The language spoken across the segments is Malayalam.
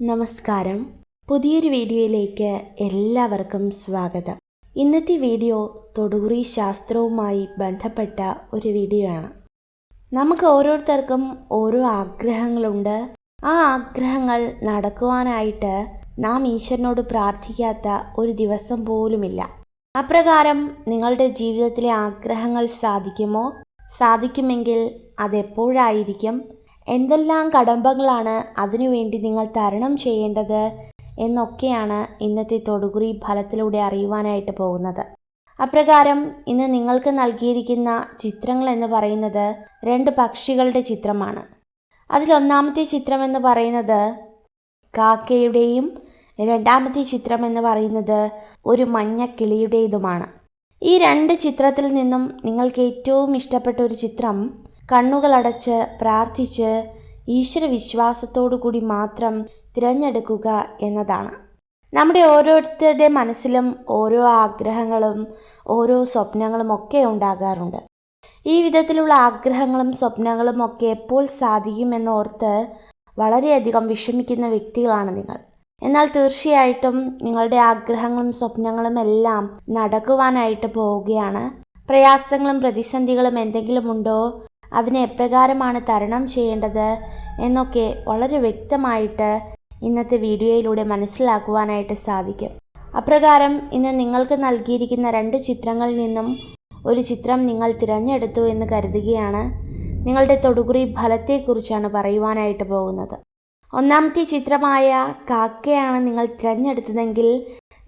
നമസ്കാരം. പുതിയൊരു വീഡിയോയിലേക്ക് എല്ലാവർക്കും സ്വാഗതം. ഇന്നത്തെ വീഡിയോ തൊടുകുറി ശാസ്ത്രവുമായി ബന്ധപ്പെട്ട ഒരു വീഡിയോ ആണ് നമുക്ക് ഓരോരുത്തർക്കും ഓരോ ആഗ്രഹങ്ങളുണ്ട്. ആ ആഗ്രഹങ്ങൾ നടക്കുവാനായിട്ട് നാം ഈശ്വരനോട് പ്രാർത്ഥിക്കാത്ത ഒരു ദിവസം പോലുമില്ല. അപ്രകാരം നിങ്ങളുടെ ജീവിതത്തിലെ ആഗ്രഹങ്ങൾ സാധിക്കുമോ? സാധിക്കുമെങ്കിൽ അതെപ്പോഴായിരിക്കും? എന്തെല്ലാം കടമ്പകളാണ് അതിനുവേണ്ടി നിങ്ങൾ തരണം ചെയ്യേണ്ടത് എന്നൊക്കെയാണ് ഇന്നത്തെ തൊടുകുറി ഫലത്തിലൂടെ അറിയുവാനായിട്ട് പോകുന്നത്. അപ്രകാരം ഇന്ന് നിങ്ങൾക്ക് നൽകിയിരിക്കുന്ന ചിത്രങ്ങൾ എന്ന് പറയുന്നത് രണ്ട് പക്ഷികളുടെ ചിത്രമാണ്. അതിലൊന്നാമത്തെ ചിത്രം എന്ന് പറയുന്നത് കാക്കയുടെയും രണ്ടാമത്തെ ചിത്രം എന്ന് പറയുന്നത് ഒരു മഞ്ഞ കിളിയുടേതുമാണ്. ഈ രണ്ട് ചിത്രത്തിൽ നിന്നും നിങ്ങൾക്ക് ഏറ്റവും ഇഷ്ടപ്പെട്ട ഒരു ചിത്രം കണ്ണുകളടച്ച് പ്രാർത്ഥിച്ച് ഈശ്വര കൂടി മാത്രം തിരഞ്ഞെടുക്കുക എന്നതാണ്. നമ്മുടെ ഓരോരുത്തരുടെ മനസ്സിലും ഓരോ ആഗ്രഹങ്ങളും ഓരോ സ്വപ്നങ്ങളും ഒക്കെ ഉണ്ടാകാറുണ്ട്. ഈ വിധത്തിലുള്ള ആഗ്രഹങ്ങളും സ്വപ്നങ്ങളും ഒക്കെ എപ്പോൾ സാധിക്കുമെന്നോർത്ത് വളരെയധികം വിഷമിക്കുന്ന വ്യക്തികളാണ് നിങ്ങൾ. എന്നാൽ തീർച്ചയായിട്ടും നിങ്ങളുടെ ആഗ്രഹങ്ങളും സ്വപ്നങ്ങളും എല്ലാം നടക്കുവാനായിട്ട് പോവുകയാണ്. പ്രയാസങ്ങളും പ്രതിസന്ധികളും എന്തെങ്കിലും ഉണ്ടോ? അതിനെ എപ്രകാരമാണ് തരണം ചെയ്യേണ്ടത് എന്നൊക്കെ വളരെ വ്യക്തമായിട്ട് ഇന്നത്തെ വീഡിയോയിലൂടെ മനസ്സിലാക്കുവാനായിട്ട് സാധിക്കും. അപ്രകാരം ഇന്ന് നിങ്ങൾക്ക് നൽകിയിരിക്കുന്ന രണ്ട് ചിത്രങ്ങളിൽ നിന്നും ഒരു ചിത്രം നിങ്ങൾ തിരഞ്ഞെടുത്തു എന്ന് കരുതുകയാണ്. നിങ്ങളുടെ തൊടുകുറി ഫലത്തെക്കുറിച്ചാണ് പറയുവാനായിട്ട് പോകുന്നത്. ഒന്നാമത്തെ ചിത്രമായ കാക്കയാണ് നിങ്ങൾ തിരഞ്ഞെടുത്തതെങ്കിൽ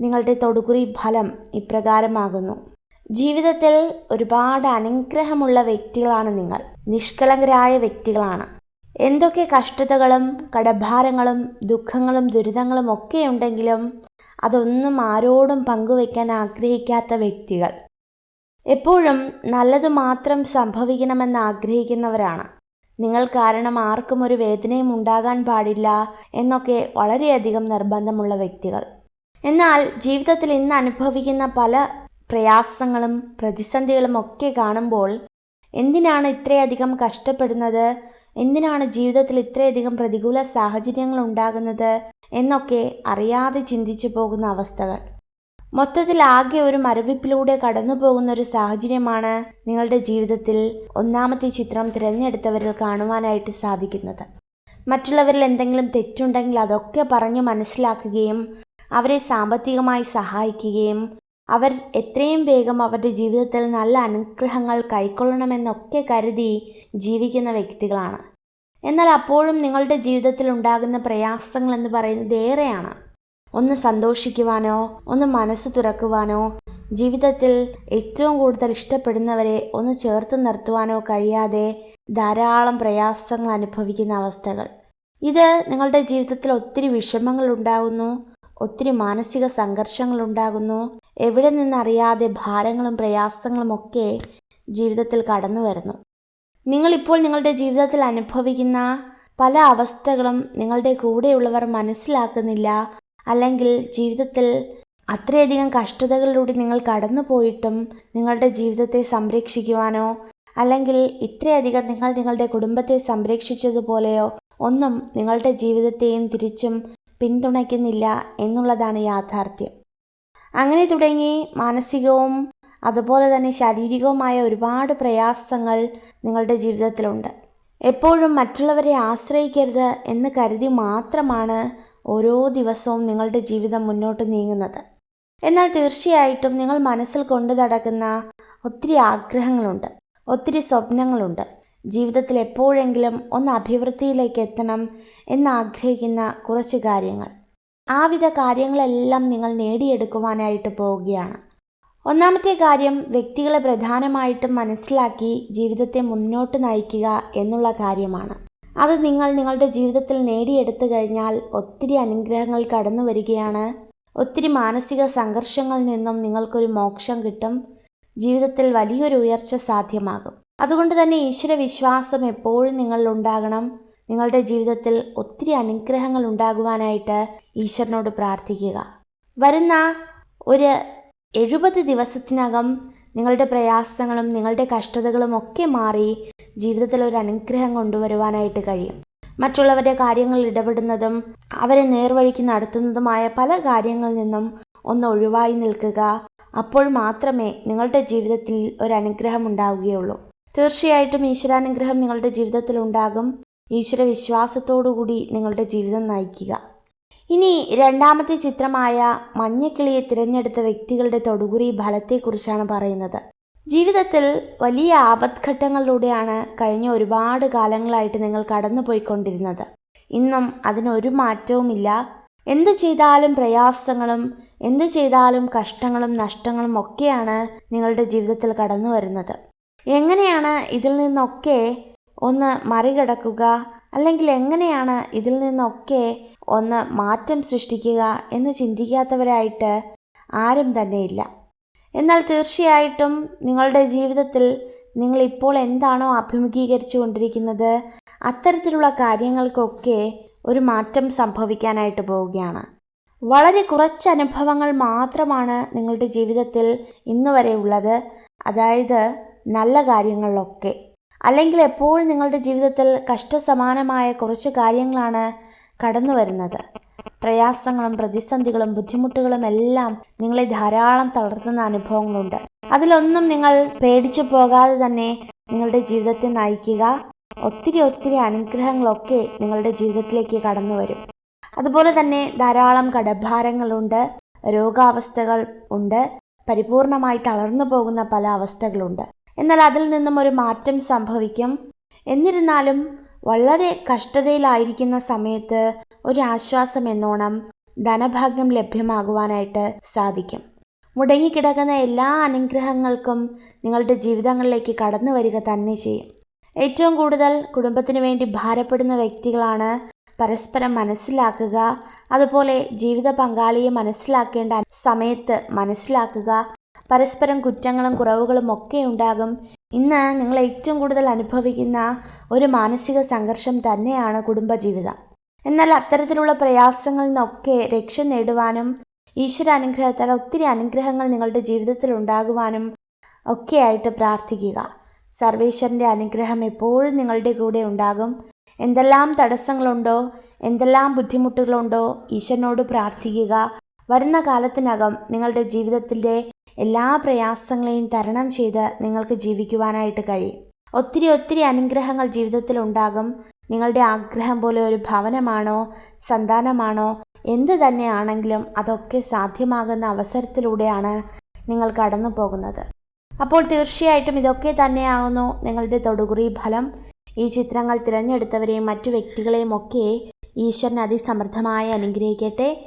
നിങ്ങളുടെ തൊടുകുറി ഫലം ഇപ്രകാരമാകുന്നു. ജീവിതത്തിൽ ഒരുപാട് അനുഗ്രഹമുള്ള വ്യക്തികളാണ് നിങ്ങൾ. നിഷ്കളങ്കരായ വ്യക്തികളാണ്. എന്തൊക്കെ കഷ്ടതകളും കടഭാരങ്ങളും ദുഃഖങ്ങളും ദുരിതങ്ങളും ഒക്കെ ഉണ്ടെങ്കിലും അതൊന്നും ആരോടും പങ്കുവെക്കാൻ ആഗ്രഹിക്കാത്ത വ്യക്തികൾ. എപ്പോഴും നല്ലത് മാത്രം സംഭവിക്കണമെന്ന് ആഗ്രഹിക്കുന്നവരാണ്. നിങ്ങൾ കാരണം ആർക്കും ഒരു വേദനയും ഉണ്ടാകാൻ പാടില്ല എന്നൊക്കെ വളരെയധികം നിർബന്ധമുള്ള വ്യക്തികൾ. എന്നാൽ ജീവിതത്തിൽ ഇന്ന് അനുഭവിക്കുന്ന പല പ്രയാസങ്ങളും പ്രതിസന്ധികളും ഒക്കെ കാണുമ്പോൾ എന്തിനാണ് ഇത്രയധികം കഷ്ടപ്പെടുന്നത്? എന്തിനാണ് ജീവിതത്തിൽ ഇത്രയധികം പ്രതികൂല സാഹചര്യങ്ങൾ ഉണ്ടാകുന്നത്? എന്നൊക്കെ അറിയാതെ ചിന്തിച്ചു പോകുന്ന അവസ്ഥകൾ. മൊത്തത്തിൽ ആകെ ഒരു മരവിപ്പിലൂടെ കടന്നു പോകുന്ന ഒരു സാഹചര്യമാണ് നിങ്ങളുടെ ജീവിതത്തിൽ ഒന്നാമത്തെ ചിത്രം തിരഞ്ഞെടുത്തവരിൽ കാണുവാനായിട്ട് സാധിക്കുന്നത്. മറ്റുള്ളവരിൽ എന്തെങ്കിലും തെറ്റുണ്ടെങ്കിൽ അതൊക്കെ പറഞ്ഞു മനസ്സിലാക്കുകയും അവരെ സാമ്പത്തികമായി സഹായിക്കുകയും അവർ എത്രയും വേഗം അവരുടെ ജീവിതത്തിൽ നല്ല അനുഗ്രഹങ്ങൾ കൈക്കൊള്ളണമെന്നൊക്കെ കരുതി ജീവിക്കുന്ന വ്യക്തികളാണ്. എന്നാൽ അപ്പോഴും നിങ്ങളുടെ ജീവിതത്തിൽ ഉണ്ടാകുന്ന പ്രയാസങ്ങൾ എന്ന് പറയുന്നത് ഏറെയാണ്. ഒന്ന് സന്തോഷിക്കുവാനോ ഒന്ന് മനസ്സ് തുറക്കുവാനോ ജീവിതത്തിൽ ഏറ്റവും കൂടുതൽ ഇഷ്ടപ്പെടുന്നവരെ ഒന്ന് ചേർത്ത് നിർത്തുവാനോ കഴിയാതെ ധാരാളം പ്രയാസങ്ങൾ അനുഭവിക്കുന്ന അവസ്ഥകൾ. ഇത് നിങ്ങളുടെ ജീവിതത്തിൽ ഒത്തിരി വിഷമങ്ങൾ ഉണ്ടാകുന്നു ഒത്തിരി മാനസിക സംഘർഷങ്ങൾ ഉണ്ടാകുന്നു എവിടെ നിന്നറിയാതെ ഭാരങ്ങളും പ്രയാസങ്ങളും ഒക്കെ ജീവിതത്തിൽ കടന്നു വരുന്നു. നിങ്ങളിപ്പോൾ നിങ്ങളുടെ ജീവിതത്തിൽ അനുഭവിക്കുന്ന പല അവസ്ഥകളും നിങ്ങളുടെ കൂടെയുള്ളവർ മനസ്സിലാക്കുന്നില്ല. അല്ലെങ്കിൽ ജീവിതത്തിൽ അത്രയധികം കഷ്ടതകളിലൂടെ നിങ്ങൾ കടന്നു പോയിട്ടും നിങ്ങളുടെ ജീവിതത്തെ സംരക്ഷിക്കുവാനോ അല്ലെങ്കിൽ ഇത്രയധികം നിങ്ങൾ നിങ്ങളുടെ കുടുംബത്തെ സംരക്ഷിച്ചതുപോലെയോ ഒന്നും നിങ്ങളുടെ ജീവിതത്തെയും തിരിച്ചും പിന്തുണയ്ക്കുന്നില്ല എന്നുള്ളതാണ് യാഥാർത്ഥ്യം. അങ്ങനെ തുടങ്ങി മാനസികവും അതുപോലെ തന്നെ ശാരീരികവുമായ ഒരുപാട് പ്രയാസങ്ങൾ നിങ്ങളുടെ ജീവിതത്തിലുണ്ട്. എപ്പോഴും മറ്റുള്ളവരെ ആശ്രയിക്കരുത് എന്ന് കരുതി മാത്രമാണ് ഓരോ ദിവസവും നിങ്ങളുടെ ജീവിതം മുന്നോട്ട് നീങ്ങുന്നത്. എന്നാൽ തീർച്ചയായിട്ടും നിങ്ങൾ മനസ്സിൽ കൊണ്ടു നടക്കുന്ന ഒത്തിരി ആഗ്രഹങ്ങളുണ്ട് ഒത്തിരി സ്വപ്നങ്ങളുണ്ട്. ജീവിതത്തിൽ എപ്പോഴെങ്കിലും ഒന്ന് അഭിവൃദ്ധിയിലേക്ക് എത്തണം എന്നാഗ്രഹിക്കുന്ന കുറച്ച് കാര്യങ്ങൾ. ആ വിധ കാര്യങ്ങളെല്ലാം നിങ്ങൾ നേടിയെടുക്കുവാനായിട്ട് പോവുകയാണ്. ഒന്നാമത്തെ കാര്യം വ്യക്തികളെ പ്രധാനമായിട്ടും മനസ്സിലാക്കി ജീവിതത്തെ മുന്നോട്ട് നയിക്കുക എന്നുള്ള കാര്യമാണ്. അത് നിങ്ങൾ നിങ്ങളുടെ ജീവിതത്തിൽ നേടിയെടുത്തു കഴിഞ്ഞാൽ ഒത്തിരി അനുഗ്രഹങ്ങൾ കടന്നു വരികയാണ്. ഒത്തിരി മാനസിക സംഘർഷങ്ങളിൽ നിന്നും നിങ്ങൾക്കൊരു മോക്ഷം കിട്ടും. ജീവിതത്തിൽ വലിയൊരു ഉയർച്ച സാധ്യമാകും. അതുകൊണ്ട് തന്നെ ഈശ്വര വിശ്വാസം എപ്പോഴും നിങ്ങളിൽ ഉണ്ടാകണം നിങ്ങളുടെ ജീവിതത്തിൽ ഒത്തിരി അനുഗ്രഹങ്ങൾ ഉണ്ടാകുവാനായിട്ട് ഈശ്വരനോട് പ്രാർത്ഥിക്കുക. വരുന്ന ഒരു എഴുപത് ദിവസത്തിനകം നിങ്ങളുടെ പ്രയാസങ്ങളും നിങ്ങളുടെ കഷ്ടതകളും ഒക്കെ മാറി ജീവിതത്തിൽ ഒരു അനുഗ്രഹം കൊണ്ടുവരുവാനായിട്ട് കഴിയും. മറ്റുള്ളവരുടെ കാര്യങ്ങളിൽ ഇടപെടുന്നതും അവരെ നേർവഴിക്ക് നടത്തുന്നതുമായ പല കാര്യങ്ങളിൽ നിന്നും ഒന്ന് ഒഴിവായി നിൽക്കുക. അപ്പോൾ മാത്രമേ നിങ്ങളുടെ ജീവിതത്തിൽ ഒരു അനുഗ്രഹം ഉണ്ടാവുകയുള്ളൂ. തീർച്ചയായിട്ടും ഈശ്വരാനുഗ്രഹം നിങ്ങളുടെ ജീവിതത്തിൽ ഉണ്ടാകും ഈശ്വര വിശ്വാസത്തോടുകൂടി നിങ്ങളുടെ ജീവിതം നയിക്കുക. ഇനി രണ്ടാമത്തെ ചിത്രമായ മഞ്ഞക്കിളിയെ തിരഞ്ഞെടുത്ത വ്യക്തികളുടെ തൊടുകുറി ഫലത്തെക്കുറിച്ചാണ് പറയുന്നത്. ജീവിതത്തിൽ വലിയ ആപത്ഘട്ടങ്ങളിലൂടെയാണ് കഴിഞ്ഞ ഒരുപാട് കാലങ്ങളായിട്ട് നിങ്ങൾ കടന്നുപോയിക്കൊണ്ടിരുന്നത്. ഇന്നും അതിനൊരു മാറ്റവുമില്ല. എന്തു ചെയ്താലും പ്രയാസങ്ങളും എന്തു ചെയ്താലും കഷ്ടങ്ങളും നഷ്ടങ്ങളും ഒക്കെയാണ് നിങ്ങളുടെ ജീവിതത്തിൽ കടന്നു വരുന്നത് എങ്ങനെയാണ് ഇതിൽ നിന്നൊക്കെ ഒന്ന് മറികടക്കുക? അല്ലെങ്കിൽ എങ്ങനെയാണ് ഇതിൽ നിന്നൊക്കെ ഒന്ന് മാറ്റം സൃഷ്ടിക്കുക എന്ന് ചിന്തിക്കാത്തവരായിട്ട് ആരും തന്നെയില്ല എന്നാൽ തീർച്ചയായിട്ടും നിങ്ങളുടെ ജീവിതത്തിൽ നിങ്ങൾ ഇപ്പോൾ എന്താണോ അഭിമുഖീകരിച്ചു കൊണ്ടിരിക്കുന്നത് അത്തരത്തിലുള്ള കാര്യങ്ങൾക്കൊക്കെ ഒരു മാറ്റം സംഭവിക്കാനായിട്ട് പോവുകയാണ്. വളരെ കുറച്ച് അനുഭവങ്ങൾ മാത്രമാണ് നിങ്ങളുടെ ജീവിതത്തിൽ ഇന്നുവരെ ഉള്ളത്. അതായത് നല്ല കാര്യങ്ങളിലൊക്കെ. അല്ലെങ്കിൽ എപ്പോഴും നിങ്ങളുടെ ജീവിതത്തിൽ കഷ്ടസമാനമായ കുറച്ച് കാര്യങ്ങളാണ് കടന്നു വരുന്നത്. പ്രയാസങ്ങളും പ്രതിസന്ധികളും ബുദ്ധിമുട്ടുകളും എല്ലാം നിങ്ങളെ ധാരാളം തളർത്തുന്ന അനുഭവങ്ങളുണ്ട്. അതിലൊന്നും നിങ്ങൾ പേടിച്ചു പോകാതെ തന്നെ നിങ്ങളുടെ ജീവിതത്തെ നയിക്കുക. ഒത്തിരി ഒത്തിരി അനുഗ്രഹങ്ങളൊക്കെ നിങ്ങളുടെ ജീവിതത്തിലേക്ക് കടന്നു വരും. അതുപോലെ തന്നെ ധാരാളം കടഭാരങ്ങളുണ്ട് രോഗാവസ്ഥകൾ ഉണ്ട് പരിപൂർണമായി തളർന്നു പോകുന്ന പല അവസ്ഥകളുണ്ട്. എന്നാൽ അതിൽ നിന്നും ഒരു മാറ്റം സംഭവിക്കും. എന്നിരുന്നാലും വളരെ കഷ്ടതയിലായിരിക്കുന്ന സമയത്ത് ഒരാശ്വാസം എന്നോണം ധനഭാഗ്യം ലഭ്യമാകുവാനായിട്ട് സാധിക്കും. മുടങ്ങിക്കിടക്കുന്ന എല്ലാ അനുഗ്രഹങ്ങൾക്കും നിങ്ങളുടെ ജീവിതങ്ങളിലേക്ക് കടന്നു വരിക തന്നെ ചെയ്യും. ഏറ്റവും കൂടുതൽ കുടുംബത്തിന് വേണ്ടി ഭാരപ്പെടുന്ന വ്യക്തികളാണ് പരസ്പരം മനസ്സിലാക്കുക അതുപോലെ ജീവിത പങ്കാളിയെ മനസ്സിലാക്കേണ്ട സമയത്ത് മനസ്സിലാക്കുക പരസ്പരം കുറ്റങ്ങളും കുറവുകളും ഒക്കെ ഉണ്ടാകും. ഇന്ന് നിങ്ങൾ ഏറ്റവും കൂടുതൽ അനുഭവിക്കുന്ന ഒരു മാനസിക സംഘർഷം തന്നെയാണ് കുടുംബജീവിതം. എന്നാൽ അത്തരത്തിലുള്ള പ്രയാസങ്ങളിൽ നിന്നൊക്കെ രക്ഷ നേടുവാനും ഈശ്വര അനുഗ്രഹത്താൽ ഒത്തിരി അനുഗ്രഹങ്ങൾ നിങ്ങളുടെ ജീവിതത്തിൽ ഉണ്ടാകുവാനും ഒക്കെയായിട്ട് പ്രാർത്ഥിക്കുക. സർവേശ്വരന്റെ അനുഗ്രഹം എപ്പോഴും നിങ്ങളുടെ കൂടെ ഉണ്ടാകും. എന്തെല്ലാം തടസ്സങ്ങളുണ്ടോ എന്തെല്ലാം ബുദ്ധിമുട്ടുകളുണ്ടോ ഈശ്വരനോട് പ്രാർത്ഥിക്കുക. വരുന്ന കാലത്തിനകം നിങ്ങളുടെ ജീവിതത്തിന്റെ എല്ലാ പ്രയാസങ്ങളെയും തരണം ചെയ്ത് നിങ്ങൾക്ക് ജീവിക്കുവാനായിട്ട് കഴിയും. ഒത്തിരി ഒത്തിരി അനുഗ്രഹങ്ങൾ ജീവിതത്തിൽ ഉണ്ടാകും. നിങ്ങളുടെ ആഗ്രഹം പോലെ ഒരു ഭവനമാണോ സന്താനമാണോ എന്ത് തന്നെയാണെങ്കിലും അതൊക്കെ സാധ്യമാകുന്ന അവസരത്തിലൂടെയാണ് നിങ്ങൾ കടന്നു പോകുന്നത്. അപ്പോൾ തീർച്ചയായിട്ടും ഇതൊക്കെ തന്നെയാകുന്നു നിങ്ങളുടെ തൊടുകുറി ഫലം. ഈ ചിത്രങ്ങൾ തിരഞ്ഞെടുത്തവരെയും മറ്റു വ്യക്തികളെയും ഒക്കെ ഈശ്വരൻ അതിസമൃദ്ധമായി അനുഗ്രഹിക്കട്ടെ.